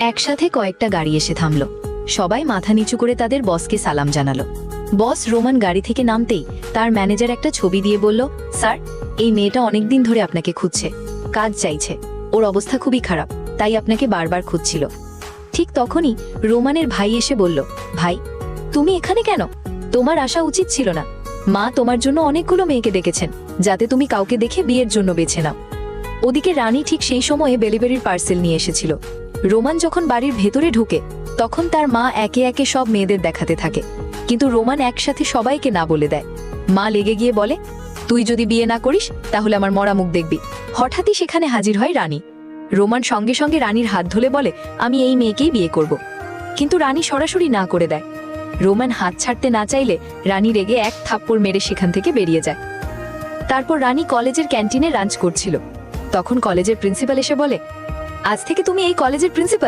একসাথে কয়েকটা গাড়ি এসে থামল। সবাই মাথা নিচু করে তাদের বসকে সালাম জানালো। বস রোমান গাড়ি থেকে নামতেই তার ম্যানেজার একটা ছবি দিয়ে বলল, স্যার, এই মেয়েটা অনেকদিন ধরে আপনাকে খুঁজছে। কাজ চাইছে। ওর অবস্থা খুবই খারাপ, তাই আপনাকে বারবার খুঁজছিল। ঠিক তখনই রোমানের ভাই এসে বলল, ভাই, তুমি এখানে কেন? তোমার আসা উচিত ছিল না। মা তোমার জন্য অনেকগুলো মেয়েকে ডেকেছেন, যাতে তুমি কাউকে দেখে বিয়ের জন্য বেছে নাও। ওদিকে রানী ঠিক সেই সময়ে বেলিবেরির পার্সেল নিয়ে এসেছিল। রোমান যখন বাড়ির ভেতরে ঢুকে, তখন তার মা একে একে সব মেয়েদের দেখাতে থাকে। কিন্তু রোমান একসাথে সবাইকে না বলে দেয়। মা লেগে গিয়ে বলে, তুই যদি বিয়ে না করিস, তাহলে আমার মরা মুখ দেখবি। হঠাৎই সেখানে হাজির হয় রানী। রোমান সঙ্গে সঙ্গে রানীর হাত ধরে বলে, আমি এই মেয়েকেই বিয়ে করব। কিন্তু রানী সরাসরি না করে দেয়। রোমান হাত ছাড়তে না চাইলে রানী রেগে এক থাপ্পড় মেরে সেখান থেকে বেরিয়ে যায়। তারপর রানী কলেজের ক্যান্টিনে লাঞ্চ করছিল। তখন কলেজের প্রিন্সিপাল এসে বলে আজ থেকে তুমি এই কলেজের প্রিন্সিপাল।